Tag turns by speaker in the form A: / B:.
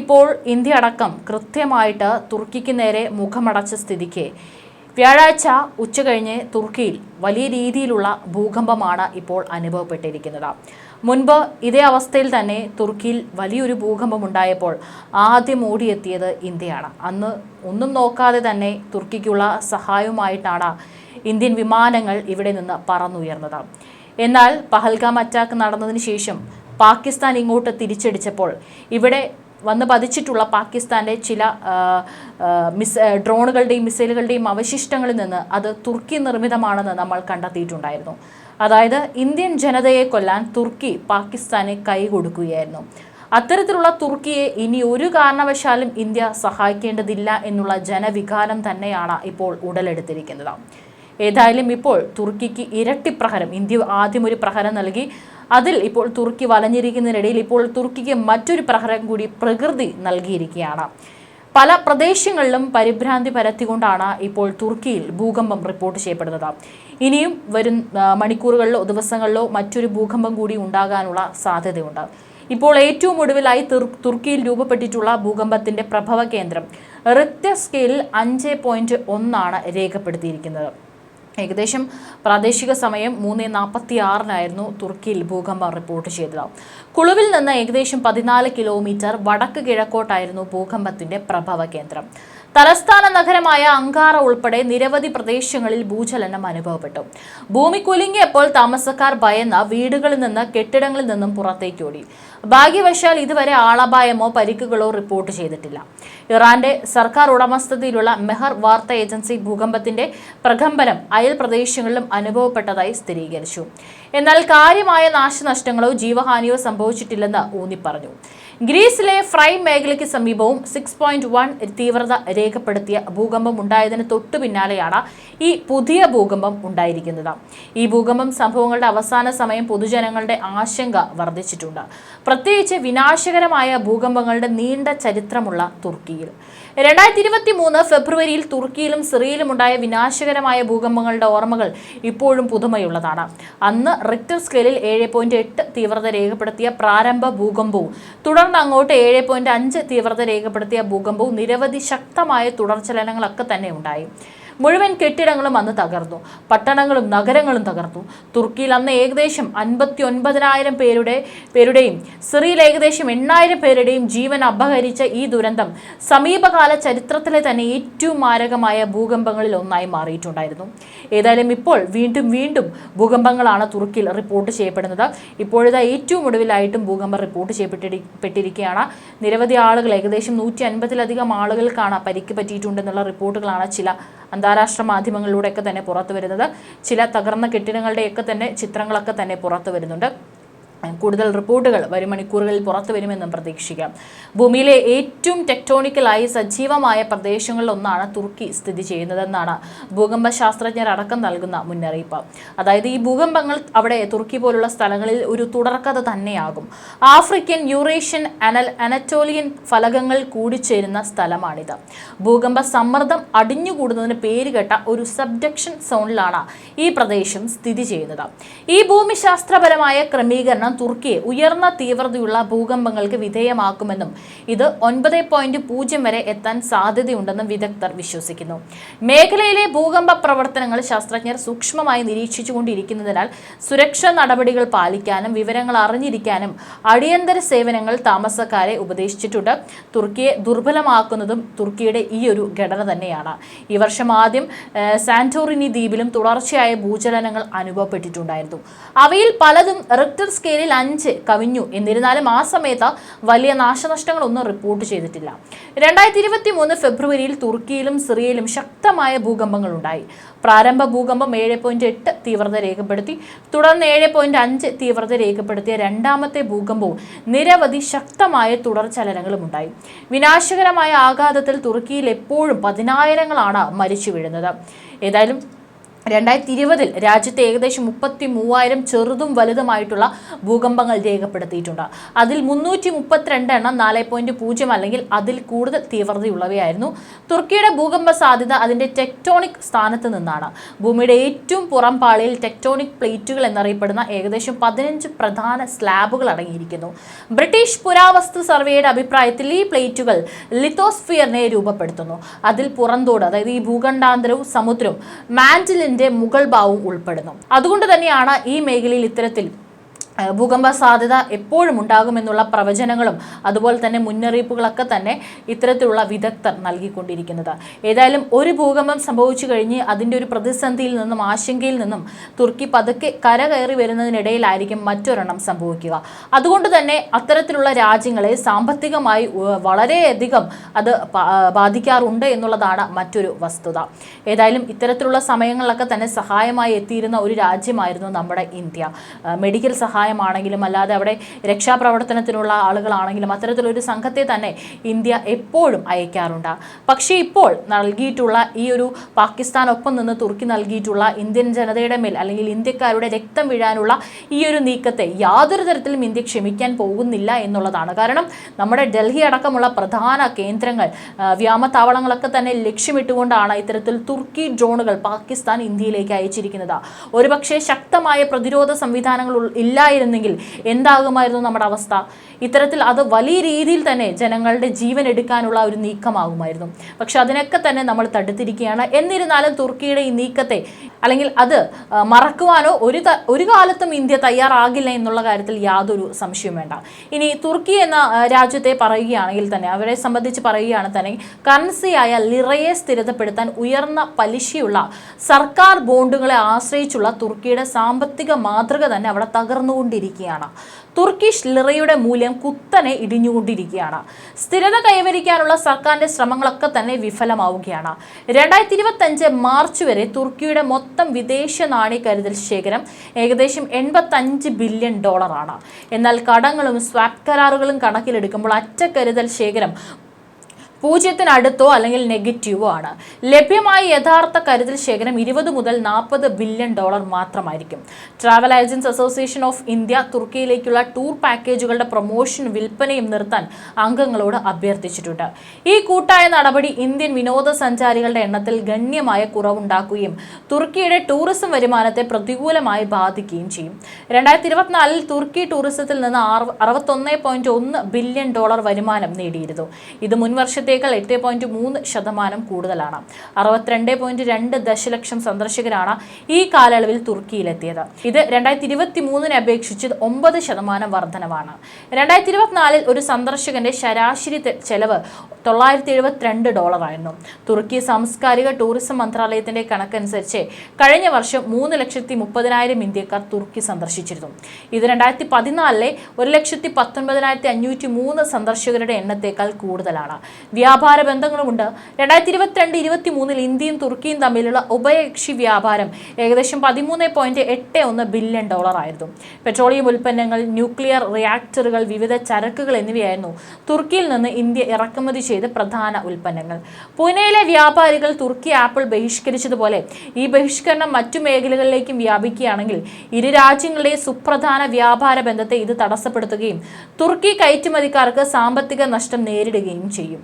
A: ഇപ്പോൾ ഇന്ത്യ അടക്കം കൃത്യമായിട്ട് തുർക്കിക്ക് നേരെ മുഖമടച്ച സ്ഥിതിക്ക്. വ്യാഴാഴ്ച ഉച്ചകഴിഞ്ഞ് തുർക്കിയിൽ വലിയ രീതിയിലുള്ള ഭൂകമ്പമാണ് ഇപ്പോൾ അനുഭവപ്പെട്ടിരിക്കുന്നത്. മുൻപ് ഇതേ അവസ്ഥയിൽ തന്നെ തുർക്കിയിൽ വലിയൊരു ഭൂകമ്പം ഉണ്ടായപ്പോൾ ആദ്യം ഓടിയെത്തിയത് ഇന്ത്യയാണ്. അന്ന് ഒന്നും നോക്കാതെ തന്നെ തുർക്കിക്കുള്ള സഹായവുമായിട്ടാണ് ഇന്ത്യൻ വിമാനങ്ങൾ ഇവിടെ നിന്ന് പറന്നുയർന്നത്. എന്നാൽ പഹൽഗാം അറ്റാക്ക് നടന്നതിന് ശേഷം പാകിസ്ഥാൻ ഇങ്ങോട്ട് തിരിച്ചടിച്ചപ്പോൾ ഇവിടെ വന്ന് പതിച്ചിട്ടുള്ള പാകിസ്ഥാന്റെ ചില മിസ് ഡ്രോണുകളുടെയും മിസൈലുകളുടെയും അവശിഷ്ടങ്ങളിൽ നിന്ന് അത് തുർക്കി നിർമ്മിതമാണെന്ന് നമ്മൾ കണ്ടെത്തിയിട്ടുണ്ടായിരുന്നു. അതായത് ഇന്ത്യൻ ജനതയെ കൊല്ലാൻ തുർക്കി പാകിസ്ഥാന് കൈ കൊടുക്കുകയായിരുന്നു. അത്തരത്തിലുള്ള തുർക്കിയെ ഇനി ഒരു കാരണവശാലും ഇന്ത്യ സഹായിക്കേണ്ടതില്ല എന്നുള്ള ജനവികാരം തന്നെയാണ് ഇപ്പോൾ ഉടലെടുത്തിരിക്കുന്നത്. ഏതായാലും ഇപ്പോൾ തുർക്കിക്ക് ഇരട്ടി പ്രഹരം ഇന്ത്യ ആദ്യം ഒരു പ്രഹരം നൽകി അതിൽ ഇപ്പോൾ തുർക്കി വലഞ്ഞിരിക്കുന്നതിനിടയിൽ ഇപ്പോൾ തുർക്കിക്ക് മറ്റൊരു പ്രഹരം കൂടി പ്രകൃതി നൽകിയിരിക്കുകയാണ്. പല പ്രദേശങ്ങളിലും പരിഭ്രാന്തി പരത്തിക്കൊണ്ടാണ് ഇപ്പോൾ തുർക്കിയിൽ ഭൂകമ്പം റിപ്പോർട്ട് ചെയ്യപ്പെടുന്നത്. ഇനിയും വരും മണിക്കൂറുകളിലോ ദിവസങ്ങളിലോ മറ്റൊരു ഭൂകമ്പം കൂടി ഉണ്ടാകാനുള്ള സാധ്യതയുണ്ട്. ഇപ്പോൾ ഏറ്റവും ഒടുവിലായി തുർ- തുർക്കിയിൽ രൂപപ്പെട്ടിട്ടുള്ള ഭൂകമ്പത്തിന്റെ പ്രഭവ കേന്ദ്രം റിക്ടർ സ്കെയിലിൽ അഞ്ച് പോയിന്റ് ഒന്നാണ് രേഖപ്പെടുത്തിയിരിക്കുന്നത്. ഏകദേശം പ്രാദേശിക സമയം മൂന്ന് നാൽപ്പത്തി ആറിനായിരുന്നു തുർക്കിയിൽ ഭൂകമ്പം റിപ്പോർട്ട് ചെയ്തത്. കുളുവിൽ നിന്ന് ഏകദേശം പതിനാല് കിലോമീറ്റർ വടക്ക് കിഴക്കോട്ടായിരുന്നു ഭൂകമ്പത്തിന്റെ പ്രഭവ കേന്ദ്രം. തലസ്ഥാന നഗരമായ അങ്കാറ ഉൾപ്പെടെ നിരവധി പ്രദേശങ്ങളിൽ ഭൂചലനം അനുഭവപ്പെട്ടു. ഭൂമി കുലുങ്ങിയപ്പോൾ താമസക്കാർ ഭയന്ന വീടുകളിൽ നിന്ന് കെട്ടിടങ്ങളിൽ നിന്നും പുറത്തേക്കോടി ഭാഗ്യവശാൽ ഇതുവരെ ആളപായമോ പരിക്കുകളോ റിപ്പോർട്ട് ചെയ്തിട്ടില്ല. ഇറാന്റെ സർക്കാർ ഉടമസ്ഥതയിലുള്ള മെഹർ വാർത്താ ഏജൻസി ഭൂകമ്പത്തിന്റെ പ്രകമ്പനം അയൽ പ്രദേശങ്ങളിലും അനുഭവപ്പെട്ടതായി സ്ഥിരീകരിച്ചു. എന്നാൽ കാര്യമായ നാശനഷ്ടങ്ങളോ ജീവഹാനിയോ സംഭവിച്ചിട്ടില്ലെന്ന് ഊന്നി പറഞ്ഞു ഗ്രീസിലെ ഫ്രൈ മേഖലയ്ക്ക് സമീപവും സിക്സ് പോയിന്റ് വൺ തീവ്രത രേഖപ്പെടുത്തിയ ഭൂകമ്പം ഉണ്ടായതിന് തൊട്ടു പിന്നാലെയാണ് ഈ പുതിയ ഭൂകമ്പം ഉണ്ടായിരിക്കുന്നത്. ഈ ഭൂകമ്പം സംഭവങ്ങളുടെ അവസാന സമയം പൊതുജനങ്ങളുടെ ആശങ്ക വർദ്ധിച്ചിട്ടുണ്ട്. പ്രത്യേകിച്ച് വിനാശകരമായ ഭൂകമ്പങ്ങളുടെ നീണ്ട ചരിത്രമുള്ള തുർക്കിയിൽ. രണ്ടായിരത്തി ഇരുപത്തി മൂന്ന് ഫെബ്രുവരിയിൽ തുർക്കിയിലും സിറിയയിലും ഉണ്ടായ വിനാശകരമായ ഭൂകമ്പങ്ങളുടെ ഓർമ്മകൾ ഇപ്പോഴും പുതുമയുള്ളതാണ്. അന്ന് റിക്ടർ സ്കെയിലിൽ ഏഴ് പോയിന്റ് എട്ട് തീവ്രത രേഖപ്പെടുത്തിയ പ്രാരംഭ ഭൂകമ്പവും തുടർന്ന് അങ്ങോട്ട് ഏഴ് പോയിന്റ് അഞ്ച് തീവ്രത രേഖപ്പെടുത്തിയ ഭൂകമ്പവും നിരവധി ശക്തമായ തുടർചലനങ്ങളൊക്കെ തന്നെ ഉണ്ടായി. മുഴുവൻ കെട്ടിടങ്ങളും അന്ന് തകർന്നു. പട്ടണങ്ങളും നഗരങ്ങളും തകർന്നു തുർക്കിയിൽ അന്ന് ഏകദേശം അൻപത്തി ഒൻപതിനായിരം പേരുടെ പേരുടെയും സിറിയയിൽ ഏകദേശം എണ്ണായിരം പേരുടെയും ജീവൻ അപഹരിച്ച ഈ ദുരന്തം സമീപകാല ചരിത്രത്തിലെ തന്നെ ഏറ്റവും മാരകമായ ഭൂകമ്പങ്ങളിൽ ഒന്നായി മാറിയിട്ടുണ്ടായിരുന്നു. ഏതായാലും ഇപ്പോൾ വീണ്ടും വീണ്ടും ഭൂകമ്പങ്ങളാണ് തുർക്കിയിൽ റിപ്പോർട്ട് ചെയ്യപ്പെടുന്നത്. ഇപ്പോഴത്തെ ഏറ്റവും ഒടുവിലായിട്ടും ഭൂകമ്പം റിപ്പോർട്ട് ചെയ്യപ്പെട്ടിരിക്കുകയാണ് നിരവധി ആളുകൾ ഏകദേശം നൂറ്റി അൻപതിലധികം ആളുകൾക്കാണ് പരിക്ക് പറ്റിയിട്ടുണ്ടെന്നുള്ള റിപ്പോർട്ടുകളാണ് ചില അന്താരാഷ്ട്ര മാധ്യമങ്ങളിലൂടെയൊക്കെ തന്നെ പുറത്തു വരുന്നത് ചില തകർന്ന കെട്ടിടങ്ങളുടെയൊക്കെ തന്നെ ചിത്രങ്ങളൊക്കെ തന്നെ പുറത്തു വരുന്നുണ്ട് കൂടുതൽ റിപ്പോർട്ടുകൾ വരും മണിക്കൂറുകളിൽ പുറത്തു വരുമെന്നും പ്രതീക്ഷിക്കാം. ഭൂമിയിലെ ഏറ്റവും ടെക്ടോണിക്കലായി സജീവമായ പ്രദേശങ്ങളിലൊന്നാണ് തുർക്കി സ്ഥിതി ചെയ്യുന്നതെന്നാണ് ഭൂകമ്പ ശാസ്ത്രജ്ഞർ അടക്കം നൽകുന്ന മുന്നറിയിപ്പ്. അതായത് ഈ ഭൂകമ്പങ്ങൾ അവിടെ തുർക്കി പോലുള്ള സ്ഥലങ്ങളിൽ ഒരു തുടർക്കഥ തന്നെയാകും. ആഫ്രിക്കൻ യൂറേഷ്യൻ അനൽ അനറ്റോലിയൻ ഫലകങ്ങൾ കൂടിച്ചേരുന്ന സ്ഥലമാണിത്. ഭൂകമ്പ സമ്മർദ്ദം അടിഞ്ഞുകൂടുന്നതിന് പേരുകെട്ട ഒരു സബ്ഡക്ഷൻ സോണിലാണ് ഈ പ്രദേശം സ്ഥിതി ചെയ്യുന്നത്. ഈ ഭൂമിശാസ്ത്രപരമായ ക്രമീകരണം തുർക്കിയെ ഉയർന്ന തീവ്രതയുള്ള ഭൂകമ്പങ്ങൾക്ക് വിധേയമാക്കുമെന്നും ഇത് ഒൻപത് പോയിന്റ് പൂജ്യം വരെ എത്താൻ സാധ്യതയുണ്ടെന്നും വിദഗ്ധർ വിശ്വസിക്കുന്നു. മേഖലയിലെ ഭൂകമ്പ പ്രവർത്തനങ്ങൾ ശാസ്ത്രജ്ഞർ സൂക്ഷ്മമായി നിരീക്ഷിച്ചുകൊണ്ടിരിക്കുന്നതിനാൽ സുരക്ഷാ നടപടികൾ പാലിക്കാനും വിവരങ്ങൾ അറിഞ്ഞിരിക്കാനും അടിയന്തര സേവനങ്ങൾ താമസക്കാരെ ഉപദേശിച്ചിട്ടുണ്ട്. തുർക്കിയെ ദുർബലമാക്കുന്നതും തുർക്കിയുടെ ഈ ഒരു ഘടന തന്നെയാണ്. ഈ വർഷം ആദ്യം സാന്റോറിനി ദ്വീപിലും തുടർച്ചയായ ഭൂചലനങ്ങൾ അനുഭവപ്പെട്ടിട്ടുണ്ടായിരുന്നു. അവയിൽ പലതും റിക്ടർ സ്കെയിലിൽ അഞ്ച് കവിഞ്ഞു. എന്നിരുന്നാലും ആ സമയത്ത് വലിയ നാശനഷ്ടങ്ങളൊന്നും റിപ്പോർട്ട് ചെയ്തിട്ടില്ല. രണ്ടായിരത്തി ഇരുപത്തി മൂന്ന് ഫെബ്രുവരിയിൽ തുർക്കിയിലും സിറിയയിലും ശക്തമായ ഭൂകമ്പങ്ങൾ ഉണ്ടായി പ്രാരംഭ ഭൂകമ്പം ഏഴ് പോയിന്റ് എട്ട് തീവ്രത രേഖപ്പെടുത്തി. തുടർന്ന് ഏഴ് പോയിന്റ് അഞ്ച് തീവ്രത രേഖപ്പെടുത്തിയ രണ്ടാമത്തെ ഭൂകമ്പവും നിരവധി ശക്തമായ തുടർചലനങ്ങളും ഉണ്ടായി വിനാശകരമായ ആഘാതത്തിൽ തുർക്കിയിൽ എപ്പോഴും പതിനായിരങ്ങളാണ് മരിച്ചു വീഴുന്നത്. ഏതായാലും രണ്ടായിരത്തി ഇരുപതിൽ രാജ്യത്തെ ഏകദേശം മുപ്പത്തി മൂവായിരം ചെറുതും വലുതുമായിട്ടുള്ള ഭൂകമ്പങ്ങൾ രേഖപ്പെടുത്തിയിട്ടുണ്ട്. അതിൽ മുന്നൂറ്റി മുപ്പത്തിരണ്ട് എണ്ണം നാല് പോയിന്റ് പൂജ്യം അല്ലെങ്കിൽ അതിൽ കൂടുതൽ തീവ്രതയുള്ളവയായിരുന്നു. തുർക്കിയുടെ ഭൂകമ്പ സാധ്യത അതിന്റെ ടെക്ടോണിക് സ്ഥാനത്ത് നിന്നാണ്. ഭൂമിയുടെ ഏറ്റവും പുറം പാളിയിൽ ടെക്ടോണിക് പ്ലേറ്റുകൾ എന്നറിയപ്പെടുന്ന ഏകദേശം പതിനഞ്ച് പ്രധാന സ്ലാബുകൾ അടങ്ങിയിരിക്കുന്നു. ബ്രിട്ടീഷ് പുരാവസ്തു സർവേയുടെ അഭിപ്രായത്തിൽ ഈ പ്ലേറ്റുകൾ ലിത്തോസ്ഫിയറിനെ രൂപപ്പെടുത്തുന്നു. അതിൽ പുറന്തോട് അതായത് ഈ ഭൂഖണ്ഡാന്തരവും സമുദ്രവും മാൻഡിലിന്റെ മുകൾ ഭാവവും ഉൾപ്പെടുന്നു. അതുകൊണ്ട് തന്നെയാണ് ഈ മേഖലയിൽ ഇത്തരത്തിൽ ഭൂകമ്പ സാധ്യത എപ്പോഴും ഉണ്ടാകുമെന്നുള്ള പ്രവചനങ്ങളും അതുപോലെ തന്നെ മുന്നറിയിപ്പുകളൊക്കെ തന്നെ ഇത്തരത്തിലുള്ള വിദഗ്ധർ നൽകിക്കൊണ്ടിരിക്കുന്നത്. ഏതായാലും ഒരു ഭൂകമ്പം സംഭവിച്ചു കഴിഞ്ഞ് അതിന്റെ ഒരു പ്രതിസന്ധിയിൽ നിന്നും ആശങ്കയിൽ നിന്നും തുർക്കി പതുക്കെ കരകയറി വരുന്നതിനിടയിലായിരിക്കും മറ്റൊരെണ്ണം സംഭവിക്കുക. അതുകൊണ്ട് തന്നെ അത്തരത്തിലുള്ള രാജ്യങ്ങളെ സാമ്പത്തികമായി വളരെയധികം അത് ബാധിക്കാറുണ്ട് എന്നുള്ളതാണ് മറ്റൊരു വസ്തുത. ഏതായാലും ഇത്തരത്തിലുള്ള സമയങ്ങളിലൊക്കെ തന്നെ സഹായമായി എത്തിയിരുന്ന ഒരു രാജ്യമായിരുന്നു നമ്മുടെ ഇന്ത്യ. മെഡിക്കൽ മെഡിക്കൽ സഹായമാണെങ്കിലും അല്ലാതെ അവിടെ രക്ഷാപ്രവർത്തനത്തിനുള്ള ആളുകളാണെങ്കിലും അത്തരത്തിലൊരു സംഘത്തെ തന്നെ ഇന്ത്യ എപ്പോഴും അയക്കാറുണ്ട്. പക്ഷേ ഇപ്പോൾ നൽകിയിട്ടുള്ള ഈ ഒരു പാകിസ്ഥാൻ ഒപ്പം നിന്ന് തുർക്കി നൽകിയിട്ടുള്ള ഇന്ത്യൻ ജനതയുടെ മേൽ അല്ലെങ്കിൽ ഇന്ത്യക്കാരുടെ രക്തം വീഴാനുള്ള ഈ ഒരു നീക്കത്തെ യാതൊരു തരത്തിലും ഇന്ത്യ ക്ഷമിക്കാൻ പോകുന്നില്ല എന്നുള്ളതാണ്. കാരണം നമ്മുടെ ഡൽഹി അടക്കമുള്ള പ്രധാന കേന്ദ്രങ്ങൾ വ്യോമത്താവളങ്ങളൊക്കെ തന്നെ ലക്ഷ്യമിട്ടുകൊണ്ടാണ് ഇത്തരത്തിൽ തുർക്കി ഡ്രോണുകൾ പാകിസ്ഥാൻ ഇന്ത്യയിലേക്ക് അയച്ചിരിക്കുന്നത്. ഒരുപക്ഷെ ശക്തമായ പ്രതിരോധ സംവിധാനങ്ങൾ ഉൾ- ഇല്ലായിരുന്നെങ്കിൽ എന്താകുമായിരുന്നു നമ്മുടെ അവസ്ഥ? ഇത്തരത്തിൽ അത് വലിയ രീതിയിൽ തന്നെ ജനങ്ങളുടെ ജീവൻ എടുക്കാനുള്ള ഒരു നീക്കമാകുമായിരുന്നു. പക്ഷെ അതിനൊക്കെ തന്നെ നമ്മൾ തടുത്തിരിക്കുകയാണ്. എന്നിരുന്നാലും തുർക്കിയുടെ ഈ നീക്കത്തെ അല്ലെങ്കിൽ അത് മറക്കുവാനോ ഒരു ഒരു കാലത്തും ഇന്ത്യ തയ്യാറാകില്ല എന്നുള്ള കാര്യത്തിൽ യാതൊരു സംശയവും വേണ്ട. ഇനി തുർക്കി എന്ന രാജ്യത്തെ പറയുകയാണെങ്കിൽ തന്നെ അവരെ സംബന്ധിച്ച് പറയുകയാണ് തന്നെ കറൻസിയായ ലിറയെ സ്ഥിരതപ്പെടുത്താൻ ഉയർന്ന പലിശയുള്ള സർക്കാർ ബോണ്ടുകളെ ആശ്രയിച്ചുള്ള തുർക്കിയുടെ സാമ്പത്തിക മാതൃക തന്നെ അവിടെ തകർന്നുകൊണ്ടിരിക്കുകയാണ്. തുർക്കിഷ് ലിറയുടെ മൂല്യം കുത്തനെ ഇടിഞ്ഞുകൊണ്ടിരിക്കുകയാണ്. സ്ഥിരത കൈവരിക്കാനുള്ള സർക്കാരിന്റെ ശ്രമങ്ങളൊക്കെ തന്നെ വിഫലമാവുകയാണ്. രണ്ടായിരത്തി ഇരുപത്തഞ്ച് മാർച്ച് വരെ തുർക്കിയുടെ മൊത്തം വിദേശ നാണയ കരുതൽ ശേഖരം ഏകദേശം എൺപത്തഞ്ച് ബില്യൺ ഡോളറാണ്. എന്നാൽ കടങ്ങളും സ്വാപ് കരാറുകളും കണക്കിലെടുക്കുമ്പോൾ അറ്റ കരുതൽ ശേഖരം പൂജ്യത്തിനടുത്തോ അല്ലെങ്കിൽ നെഗറ്റീവോ ആണ്. ലഭ്യമായ യഥാർത്ഥ കരുതൽ ശേഖരം ഇരുപത് മുതൽ നാൽപ്പത് ബില്യൺ ഡോളർ മാത്രമായിരിക്കും. Travel agents association of India തുർക്കിയിലേക്കുള്ള tour പാക്കേജുകളുടെ പ്രൊമോഷൻ വിൽപ്പനയും നിർത്താൻ അംഗങ്ങളോട് അഭ്യർത്ഥിച്ചിട്ടുണ്ട്. ഈ കൂട്ടായ നടപടി ഇന്ത്യൻ വിനോദസഞ്ചാരികളുടെ എണ്ണത്തിൽ ഗണ്യമായ കുറവുണ്ടാക്കുകയും തുർക്കിയുടെ ടൂറിസം വരുമാനത്തെ പ്രതികൂലമായി ബാധിക്കുകയും ചെയ്യും. രണ്ടായിരത്തി ഇരുപത്തിനാലിൽ തുർക്കി ടൂറിസത്തിൽ നിന്ന് അറുപത്തൊന്ന് ബില്യൺ ഡോളർ വരുമാനം നേടിയിരുന്നു. ഇത് മുൻ വർഷത്തേക്കാൾ എട്ട് പോയിന്റ് മൂന്ന് ശതമാനം കൂടുതലാണ്. അറുപത്തിരണ്ട് പോയിന്റ് രണ്ട് ദശലക്ഷം സന്ദർശകരാണ് ഈ കാലയളവിൽ തുർക്കിയിലെത്തിയത്. ഇത് രണ്ടായിരത്തി ഇരുപത്തി മൂന്നിനെ അപേക്ഷിച്ച് ഒമ്പത് ശതമാനം വർധനവാണ്. രണ്ടായിരത്തി ഇരുപത്തിനാലിൽ ഒരു സന്ദർശകന്റെ ശരാശരി ചെലവ് തൊള്ളായിരത്തി എഴുപത്തിരണ്ട് ഡോളറായിരുന്നു. തുർക്കി സാംസ്കാരിക ടൂറിസം മന്ത്രാലയത്തിന്റെ കണക്കനുസരിച്ച് കഴിഞ്ഞ വർഷം മൂന്ന് ലക്ഷത്തി മുപ്പതിനായിരം ഇന്ത്യക്കാർ തുർക്കി സന്ദർശിച്ചിരുന്നു. ഇത് രണ്ടായിരത്തി പതിനാലിലെ ഒരു ലക്ഷത്തി പത്തൊൻപതിനായിരത്തി അഞ്ഞൂറ്റി മൂന്ന് സന്ദർശകരുടെ എണ്ണത്തേക്കാൾ കൂടുതലാണ്. വ്യാപാര ബന്ധങ്ങളുമുണ്ട്. രണ്ടായിരത്തി ഇരുപത്തിരണ്ട് ഇരുപത്തി മൂന്നിൽ ഇന്ത്യയും തുർക്കിയും തമ്മിലുള്ള ഉഭയകക്ഷി വ്യാപാരം ഏകദേശം പതിമൂന്ന് പോയിന്റ് എട്ട് ഒന്ന് ബില്യൺ ഡോളർ ആയിരുന്നു പെട്രോളിയം ഉൽപ്പന്നങ്ങൾ ന്യൂക്ലിയർ റിയാക്ടറുകൾ വിവിധ ചരക്കുകൾ എന്നിവയായിരുന്നു. തുർക്കിയിൽ നിന്ന് ഇന്ത്യ ഇറക്കുമതി ചെയ്ത പ്രധാന ഉൽപ്പന്നങ്ങൾ. പൂനെയിലെ വ്യാപാരികൾ തുർക്കി ആപ്പിൾ ബഹിഷ്കരിച്ചതുപോലെ ഈ ബഹിഷ്കരണം മറ്റു മേഖലകളിലേക്കും വ്യാപിക്കുകയാണെങ്കിൽ ഇരു രാജ്യങ്ങളുടെയും സുപ്രധാന വ്യാപാര ബന്ധത്തെ ഇത് തടസ്സപ്പെടുത്തുകയും തുർക്കി കയറ്റുമതിക്കാർക്ക് സാമ്പത്തിക നഷ്ടം നേരിടുകയും ചെയ്യും.